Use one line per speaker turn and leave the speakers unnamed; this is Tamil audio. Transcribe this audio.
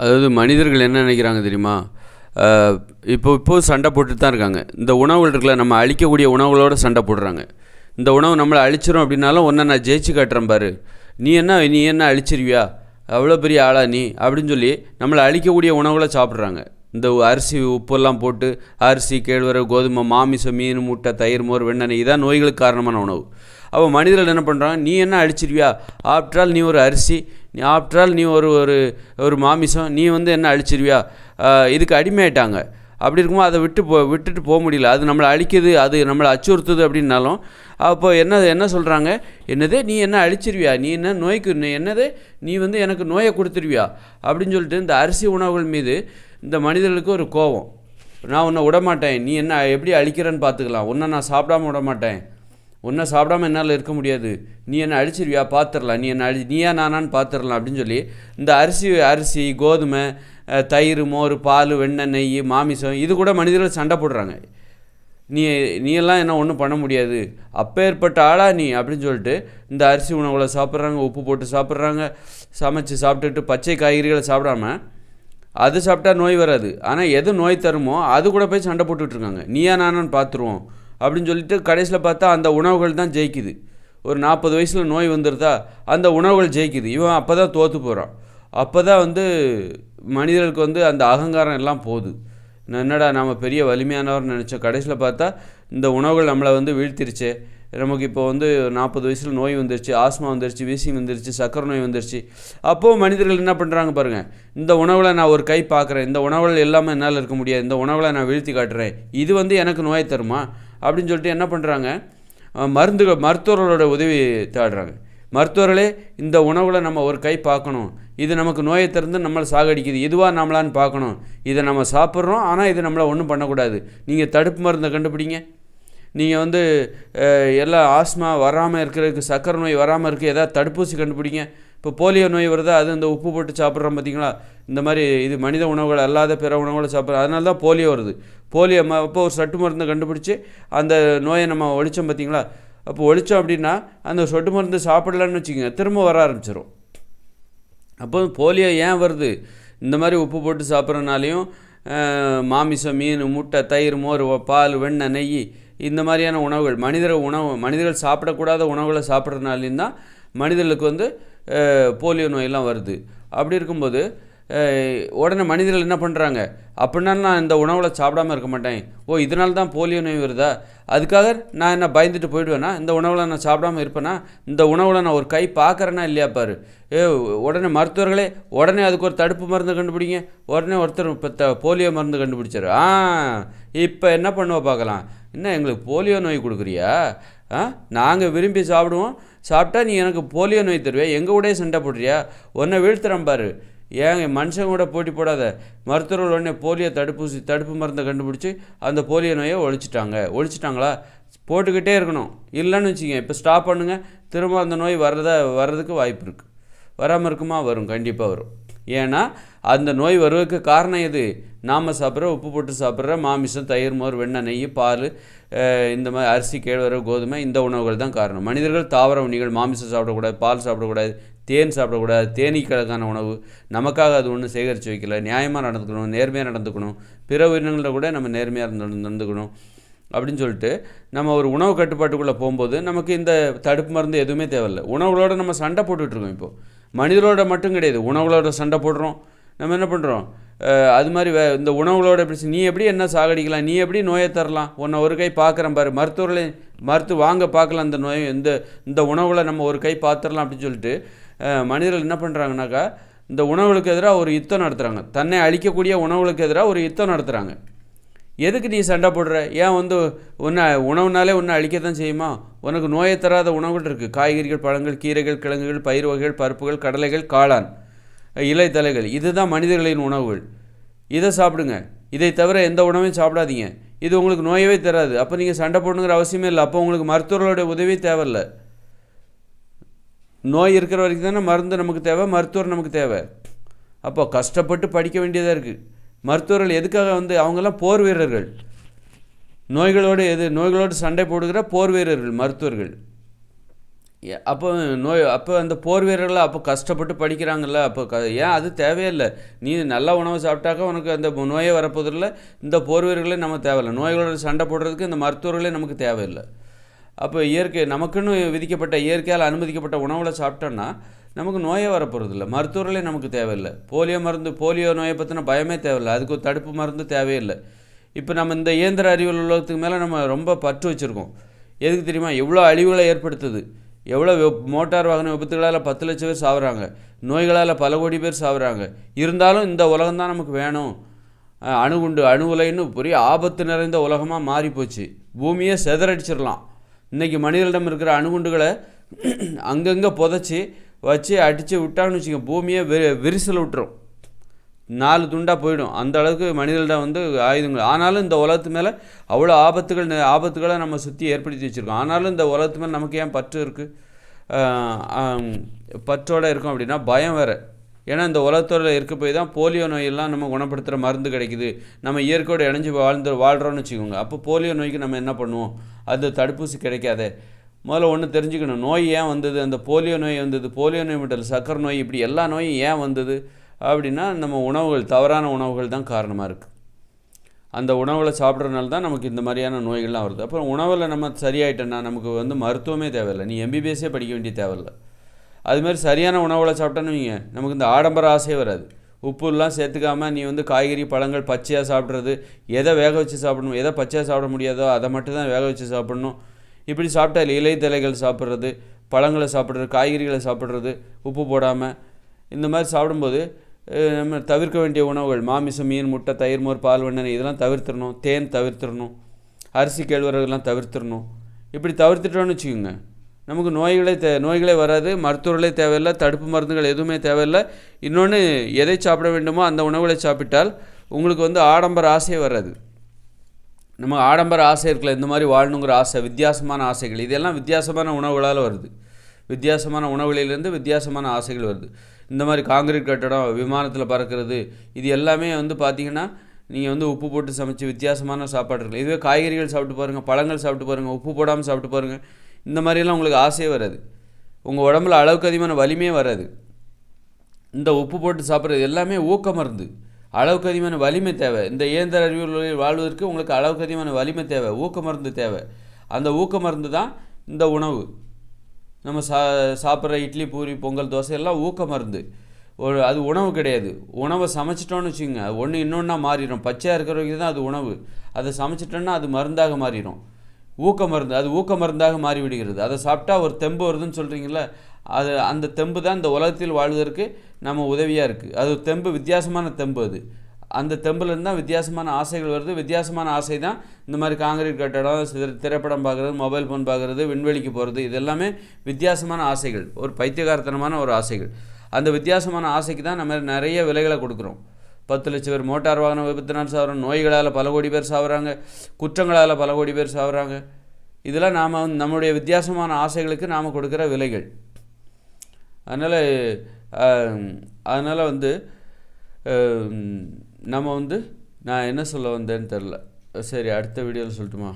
அதாவது மனிதர்கள் என்ன நினைக்கிறாங்க தெரியுமா? இப்போ இப்போது சண்டை போட்டுட்டு தான் இருக்காங்க. இந்த உணவுகள் இருக்குல்ல நம்ம அழிக்கக்கூடிய உணவுகளோட சண்டை போடுறாங்க. இந்த உணவு நம்மளை அழிச்சிரும் அப்படின்னாலும் ஒன்றை நான் ஜெயிச்சு காட்டுறேன் பாரு. நீ என்ன நீ என்ன அழிச்சிருவியா? அவ்வளோ பெரிய ஆளா நீ? அப்படின்னு சொல்லி நம்மளை அழிக்கக்கூடிய உணவுகளை சாப்பிட்றாங்க. இந்த அரிசி உப்பெல்லாம் போட்டு அரிசி கேழ்வரகு கோதுமை மாமிசம் மீன் முட்டை தயிர் மோர் வெண்ணெய் இதான் நோய்களுக்கு காரணமான உணவு. அப்போ மனிதர்கள் என்ன பண்ணுறாங்க நீ என்ன அழிச்சிருவியா? ஆஃப்டரால் நீ ஒரு அரிசி நீ ஆஃப்டரால் நீ ஒரு ஒரு ஒரு மாமிசம் நீ வந்து என்ன அழிச்சிருவியா? இதுக்கு அடிமையாயிட்டாங்க. அப்படி இருக்கும்போது அதை விட்டு போ விட்டுட்டு போக முடியல. அது நம்மளை அழிக்குது அது நம்மளை அச்சுறுத்துது அப்படின்னாலும் அப்போ என்ன என்ன சொல்கிறாங்க என்னதே? நீ என்ன அழிச்சிருவியா? நீ என்ன நோய்க்கு நீ என்னதே? நீ வந்து எனக்கு நோயை கொடுத்துருவியா? அப்படின்னு சொல்லிட்டு இந்த அரிசி உணவுகள் மீது இந்த மனிதர்களுக்கு ஒரு கோபம். நான் உன்னை விட மாட்டேன் நீ என்ன எப்படி அழிக்கிறேன்னு பார்த்துக்கலாம். உன்னை நான் சாப்பிடாம விட மாட்டேன் ஒன்றா சாப்பிடாம என்னால் இருக்க முடியாது. நீ என்னை அழிச்சிருவியா? பார்த்துடலாம் நீ என்னை அழி நீயா நானான்னு பார்த்துடலாம் அப்படின்னு சொல்லி இந்த அரிசி அரிசி கோதுமை தயிர் மோர் பால் வெண்ணெய் நெய் மாமிசம் இது கூட மனிதர்கள் சண்டை போடுறாங்க. நீ நீ எல்லாம் என்ன ஒன்றும் பண்ண முடியாது. அப்பேற்பட்ட ஆளா நீ அப்படின்னு சொல்லிட்டு இந்த அரிசி உணவுகளை சாப்பிட்றாங்க உப்பு போட்டு சாப்பிட்றாங்க சமைச்சு சாப்பிட்டுட்டு பச்சை காய்கறிகளை சாப்பிடாம அது சாப்பிட்டா நோய் வராது. ஆனால் எது நோய் தருமோ அது கூட போய் சண்டை போட்டுட்ருக்காங்க நீயா நானான்னு பார்த்துருவோம் அப்படின்னு சொல்லிட்டு கடைசியில் பார்த்தா அந்த உணவுகள் தான் ஜெயிக்குது. ஒரு நாற்பது வயசில் நோய் வந்துருதா அந்த உணவுகள் ஜெயிக்குது. இவன் அப்போ தான் தோற்று போகிறான் அப்போ தான் வந்து மனிதர்களுக்கு வந்து அந்த அகங்காரம் எல்லாம் போகுது. நான் என்னடா நம்ம பெரிய வலிமையானவர்னு நினச்சோம் கடைசியில் பார்த்தா இந்த உணவுகள் நம்மளை வந்து வீழ்த்திருச்சே. நமக்கு இப்போ வந்து நாற்பது வயசில் நோய் வந்துருச்சு ஆஸ்மா வந்துருச்சு வீசிங் வந்துருச்சு சக்கரை நோய் வந்துருச்சு. அப்போது மனிதர்கள் என்ன பண்ணுறாங்க பாருங்கள் இந்த உணவில் நான் ஒரு கை பார்க்குறேன் இந்த உணவுகள் எல்லாமே என்னால் இருக்க முடியாது இந்த உணவில் நான் வீழ்த்தி காட்டுறேன். இது வந்து எனக்கு நோயை தருமா? அப்படின்னு சொல்லிட்டு என்ன பண்ணுறாங்க மருந்துகள் மருத்துவர்களோட உதவி தேடுறாங்க. மருத்துவர்களே இந்த உணவுகளை நம்ம ஒரு கை பார்க்கணும். இது நமக்கு நோயை திறந்து நம்மளை சாகடிக்குது. இதுவாக நம்மளான்னு பார்க்கணும். இதை நம்ம சாப்பிட்றோம். ஆனால் இது நம்மளை ஒன்றும் பண்ணக்கூடாது. நீங்கள் தடுப்பு மருந்தை கண்டுபிடிங்க. நீங்கள் வந்து எல்லா ஆஸ்மா வராமல் இருக்கிறதுக்கு சக்கரை நோய் வராமல் இருக்க ஏதாவது தடுப்பூசி கண்டுபிடிங்க. இப்போ போலியோ நோய் வருது அது இந்த உப்பு போட்டு சாப்பிட்றோம் பார்த்தீங்களா? இந்த மாதிரி இது மனித உணவுகள் அல்லாத பிற உணவுகளை சாப்பிட்றோம் அதனால தான் போலியோ வருது. போலியோ ம அப்போ ஒரு சொட்டு மருந்தை கண்டுபிடிச்சி அந்த நோயை நம்ம ஒழித்தோம் பார்த்தீங்களா? அப்போ ஒழித்தோம் அப்படின்னா அந்த சொட்டு மருந்து சாப்பிடலன்னு வச்சுக்கோங்க திரும்ப வர ஆரம்பிச்சிடும் அப்போ போலியோ ஏன் வருது? இந்த மாதிரி உப்பு போட்டு சாப்பிட்றனாலையும் மாமிசம் மீன் முட்டை தயிர் மோர் பால் வெண்ணெய் நெய் இந்த மாதிரியான உணவுகள் மனிதர் உணவு மனிதர்கள் சாப்பிடக்கூடாத உணவுகளை சாப்பிட்றதுனாலையும் தான் மனிதர்களுக்கு வந்து போலியோ நோயெல்லாம் வருது. அப்படி இருக்கும்போது உடனே மனிதர்கள் என்ன பண்ணுறாங்க அப்படின்னா நான் இந்த உணவில் சாப்பிடாம இருக்க மாட்டேன். ஓ இதனால தான் போலியோ நோய் வருதா? அதுக்காக நான் என்ன பயந்துட்டு போயிடுவேனா? இந்த உணவில் நான் சாப்பிடாம இருப்பேனா? இந்த உணவில் நான் ஒரு கை பார்க்குறேன்னா இல்லையா பாரு? ஏ உடனே மருத்துவர்களே உடனே அதுக்கு ஒரு தடுப்பு மருந்து கண்டுபிடிங்க. உடனே ஒருத்தர் இப்போ த போலியோ மருந்து கண்டுபிடிச்சாரு. ஆ இப்போ என்ன பண்ணுவோம் பார்க்கலாம் என்ன எங்களுக்கு போலியோ நோய் கொடுக்குறியா? நாங்கள் விரும்பி சாப்பிடுவோம். சாப்பிட்டா நீ எனக்கு போலியோ நோய் தருவியா எங்கள் கூடயே சண்டை போடுறியா? உன்னை வீழ்த்துறேன் பாரு. ஏங்க மனுஷங்க கூட போட்டி போடாத. மருத்துவர்கள் உடனே போலியோ தடுப்பூசி தடுப்பு மருந்தை கண்டுபிடிச்சி அந்த போலியோ நோயை ஒழிச்சிட்டாங்க. ஒழிச்சிட்டாங்களா? போட்டுக்கிட்டே இருக்கணும். இல்லைன்னு வச்சுங்க இப்போ ஸ்டாப் பண்ணுங்க. திரும்ப அந்த நோய் வர்றத வர்றதுக்கு வாய்ப்பு இருக்குது வராமல் இருக்குமா? வரும். கண்டிப்பாக வரும். ஏன்னா அந்த நோய் வருவதற்கு காரணம் எது? நாம் சாப்பிட்ற உப்பு போட்டு சாப்பிட்ற மாமிசம் தயிர் மோர் வெண்ணெய் நெய் பால் இந்த மாதிரி அரிசி கேழ்வரகு கோதுமை இந்த உணவுகள் தான் காரணம். மனிதர்கள் தாவர உணிகள் மாமிசம் சாப்பிடக்கூடாது பால் சாப்பிடக்கூடாது தேன் சாப்பிடக்கூடாது தேனீக்களுக்கான உணவு. நமக்காக அது ஒன்றும் சேகரித்து வைக்கல. நியாயமாக நடந்துக்கணும் நேர்மையாக நடந்துக்கணும். பிற உயிரினங்களில் கூட நம்ம நேர்மையாக நடந்துக்கணும் அப்படின்னு சொல்லிட்டு நம்ம ஒரு உணவு கட்டுப்பாட்டுக்குள்ளே போகும்போது நமக்கு இந்த தடுப்பு மருந்து எதுவுமே தேவையில்லை. உணவுகளோட நம்ம சண்டை போட்டுட்ருக்கோம் இருக்கோம் இப்போ. மட்டும் கிடையாது. உணவுகளோட சண்டை போடுறோம். நம்ம என்ன பண்ணுறோம் அது மாதிரி வே இந்த உணவுகளோட எப்படி நீ எப்படி என்ன சாகடிக்கலாம்? நீ எப்படி நோயை தரலாம்? உன்னை ஒரு கை பார்க்குறேன் பாரு. மருத்துவர்களை மருத்துவ வாங்க பார்க்கலாம் இந்த நோய் இந்த இந்த உணவுகளை நம்ம ஒரு கை பார்த்துடலாம் அப்படின்னு சொல்லிட்டு மனிதர்கள் என்ன பண்ணுறாங்கனாக்கா இந்த உணவுகளுக்கு எதிராக ஒரு யுத்தம் நடத்துகிறாங்க தன்னை அழிக்கக்கூடிய உணவுகளுக்கு எதிராக ஒரு யுத்தம் நடத்துகிறாங்க எதுக்கு நீ சண்டை போடுற? ஏன் வந்து உன்னை உணவுனாலே உன்னை அழிக்க தான் செய்யுமா? உனக்கு நோயை தராத உணவுகள் இருக்குது காய்கறிகள் பழங்கள் கீரைகள் கிழங்குகள் பயிர் வகைகள் பருப்புகள் கடலைகள் காளான். இலை தலைகள் இதுதான் மனிதர்களின் உணவுகள். இதை சாப்பிடுங்க. இதை தவிர எந்த உணவையும் சாப்பிடாதீங்க. இது உங்களுக்கு நோயவே தராது. அப்போ நீங்கள் சண்டை போடணுங்கிற அவசியமே இல்லை. அப்போ உங்களுக்கு மருத்துவர்களோட உதவி தேவையில்லை. நோய் இருக்கிற வரைக்கும் தானே மருந்து நமக்கு தேவை மருத்துவர் நமக்கு தேவை. அப்போ கஷ்டப்பட்டு படிக்க வேண்டியதாக இருக்குது மருத்துவர்கள் எதுக்காக வந்து அவங்கெல்லாம் போர் வீரர்கள். நோய்களோடு எது? நோய்களோடு சண்டை போடுகிற போர் வீரர்கள் மருத்துவர்கள். அப்போ நோய் அப்போ அந்த போர் வீரர்கள் அப்போ கஷ்டப்பட்டு படிக்கிறாங்கல்ல அப்போ க ஏன் அது தேவையில்லை? நீ நல்ல உணவு சாப்பிட்டாக்கா உனக்கு அந்த நோயே வரப்போதில்லை. இந்த போர் வீரர்களே நம்ம தேவையில்லை. நோய்களோட சண்டை போடுறதுக்கு இந்த மருத்துவர்களே நமக்கு தேவையில்லை. அப்போ இயற்கை நமக்குன்னு விதிக்கப்பட்ட இயற்கையால் அனுமதிக்கப்பட்ட உணவுகளை சாப்பிட்டோன்னா நமக்கு நோயே வரப்போகிறதில்ல மருத்துவர்களே நமக்கு தேவையில்லை. போலியோ மருந்து போலியோ நோயை பற்றின பயமே தேவையில்லை. அதுக்கு ஒரு தடுப்பு மருந்து தேவையில்லை. இப்போ நம்ம இந்த இயந்திர அறிவியல் உலகத்துக்கு மேலே நம்ம ரொம்ப பற்று வச்சுருக்கோம். எதுக்கு தெரியுமா? எவ்வளோ அழிவுகளை ஏற்படுத்துது. எவ்வளோ மோட்டார் வாகன விபத்துகளால் பத்து லட்சம் பேர் சாகுறாங்க நோய்களால் பல கோடி பேர் சாகுறாங்க இருந்தாலும் இந்த உலகம் தான் நமக்கு வேணும். அணுகுண்டு அணு உலைன்னு பெரிய ஆபத்து நிறைந்த உலகமாக மாறிப்போச்சு. பூமியை செதறடிச்சிடலாம் இன்றைக்கி மனிதர்களிடம் இருக்கிற அணுகுண்டுகளை அங்கங்கே புதைச்சி வச்சு அடித்து விட்டான்னு வச்சுக்கோங்க. பூமியை வெ விரிசல் விட்டுரும். நாலு துண்டாக போயிடும். அந்த அளவுக்கு மனிதர்களிடம் வந்து ஆயுதங்கள். ஆனாலும் இந்த உலகத்து மேலே அவ்வளோ ஆபத்துகள் ஆபத்துகளை நம்ம சுற்றி ஏற்படுத்தி வச்சுருக்கோம். ஆனாலும் இந்த உலகத்து மேலே நமக்கு ஏன் பற்று இருக்குது பற்றோடு இருக்கும் அப்படின்னா பயம் வேறு. ஏன்னா இந்த உலகத்தோட இருக்க போய் தான் போலியோ நோயெல்லாம் நம்ம குணப்படுத்துகிற மருந்து கிடைக்குது. நம்ம இயற்கையோட இணைஞ்சு வாழ்ந்து வாழ்கிறோன்னு வச்சுக்கோங்க. அப்போ போலியோ நோய்க்கு நம்ம என்ன பண்ணுவோம்? அந்த தடுப்பூசி கிடைக்காதே. முதல்ல ஒன்று தெரிஞ்சுக்கணும். நோய் ஏன் வந்தது? அந்த போலியோ நோய் வந்தது. போலியோ நோய் மட்டும் இல்லை சக்கரை நோய் இப்படி எல்லா நோயும் ஏன் வந்தது? அப்படின்னா நம்ம உணவுகள் தவறான உணவுகள் தான் காரணமாக இருக்குது அந்த உணவுகளை சாப்பிட்றதுனால தான் நமக்கு இந்த மாதிரியான நோய்கள்லாம் வருது. அப்புறம் உணவில் நம்ம சரியாயிட்டோன்னா நமக்கு வந்து மருத்துவமே தேவையில்லை. நீ எம்பிபிஎஸ்ஸே படிக்க வேண்டிய தேவையில்லை. அதுமாதிரி சரியான உணவுகளை சாப்பிட்டோன்னு வைங்க. நமக்கு இந்த ஆடம்பர ஆசையே வராது. உப்புலாம் சேர்த்துக்காம நீ வந்து காய்கறி பழங்கள் பச்சையாக சாப்பிட்றது எதை வேக வச்சு சாப்பிடணும் எதை பச்சையாக சாப்பிட முடியாதோ அதை மட்டும் தான் வேக வச்சு சாப்பிடணும். இப்படி சாப்பிட்டா இலை தலைகள் சாப்பிட்றது பழங்களை சாப்பிட்றது காய்கறிகளை சாப்பிட்றது உப்பு போடாமல் இந்த மாதிரி சாப்பிடும்போது நம்ம தவிர்க்க வேண்டிய உணவுகள் மாமிசம் மீன் முட்டை தயிர் மோர் பால் வெண்ணெய் இதெல்லாம் தவிர்த்துடணும். தேன் தவிர்த்துடணும். அரிசி கேழ்வரகுலாம் தவிர்த்துடணும். இப்படி தவிர்த்துட்டோன்னு வச்சுக்கோங்க. நமக்கு நோய்களே தே நோய்களே வராது மருத்துவர்களே தேவையில்லை தடுப்பு மருந்துகள் எதுவுமே தேவையில்லை. இன்னொன்று எதை சாப்பிட வேண்டுமோ அந்த உணவுகளை சாப்பிட்டால் உங்களுக்கு வந்து ஆடம்பர ஆசையே வராது. நம்ம ஆடம்பர ஆசை இருக்கல இந்த மாதிரி வாழணுங்கிற ஆசை வித்தியாசமான ஆசைகள் இதெல்லாம் வித்தியாசமான உணவுகளால் வருது. வித்தியாசமான உணவுகளிலிருந்து வித்தியாசமான ஆசைகள் வருது. இந்த மாதிரி காங்கிரீட் கட்டடம் விமானத்தில் பறக்கிறது இது எல்லாமே வந்து பார்த்தீங்கன்னா நீங்கள் வந்து உப்பு போட்டு சமைச்சு வித்தியாசமான சாப்பாடு இருக்கலாம் இதுவே காய்கறிகள் சாப்பிட்டு பாருங்கள் பழங்கள் சாப்பிட்டு பாருங்கள் உப்பு போடாமல் சாப்பிட்டு பாருங்கள் இந்த மாதிரியெல்லாம் உங்களுக்கு ஆசையே வராது. உங்கள் உடம்புல அளவுக்கு அதிகமான வலிமையே வராது. இந்த உப்பு போட்டு சாப்பிட்றது எல்லாமே ஊக்க மருந்து. அளவுக்கு அதிகமான வலிமை தேவை. இந்த இயந்திர அறிவியல் வாழ்வதற்கு உங்களுக்கு அளவுக்கு அதிகமான வலிமை தேவை ஊக்க மருந்து தேவை. அந்த ஊக்க மருந்து தான் இந்த உணவு. நம்ம சா சாப்பிட்ற இட்லி பூரி பொங்கல் தோசை எல்லாம் ஊக்க மருந்து. ஒரு அது உணவு கிடையாது. உணவை சமைச்சிட்டோன்னு வச்சுக்கோங்க. ஒன்று இன்னொன்றா மாறிடும் பச்சையாக இருக்கிறவங்க தான் அது உணவு. அதை சமைச்சிட்டோன்னா அது மருந்தாக மாறிடும் ஊக்க மருந்து அது ஊக்க மருந்தாக மாறிவிடுகிறது. அதை சாப்பிட்டா ஒரு தெம்பு வருதுன்னு சொல்கிறீங்களே அது அந்த தெம்பு தான் இந்த உலகத்தில் வாழ்வதற்கு நம்ம உதவியாக இருக்குது அது தெம்பு வித்தியாசமான தெம்பு அது. அந்த தெம்புலேருந்து தான் வித்தியாசமான ஆசைகள் வருது. வித்தியாசமான ஆசை தான் இந்த மாதிரி காங்கிரீட் கட்டடம் திரைப்படம் பார்க்குறது மொபைல் ஃபோன் பார்க்குறது விண்வெளிக்கு போகிறது இது எல்லாமே வித்தியாசமான ஆசைகள். ஒரு பைத்தியகாரத்தனமான ஒரு ஆசைகள். அந்த வித்தியாசமான ஆசைக்கு தான் நம்ம நிறைய விலைகளை கொடுக்குறோம். பத்து லட்சம் பேர் மோட்டார் வாகன விபத்தினால் சாகுறோம் நோய்களால் பல கோடி பேர் சாகுறாங்க குற்றங்களால் பல கோடி பேர் சாகுறாங்க இதெல்லாம் நாம் வந்து நம்முடைய வித்தியாசமான ஆசைகளுக்கு நாம் கொடுக்குற விலைகள். அதனால் அதனால் வந்து நம்ம வந்து நான் என்ன சொல்ல வந்தேன்னு தெரில சரி அடுத்த வீடியோவில் சொல்லட்டுமா?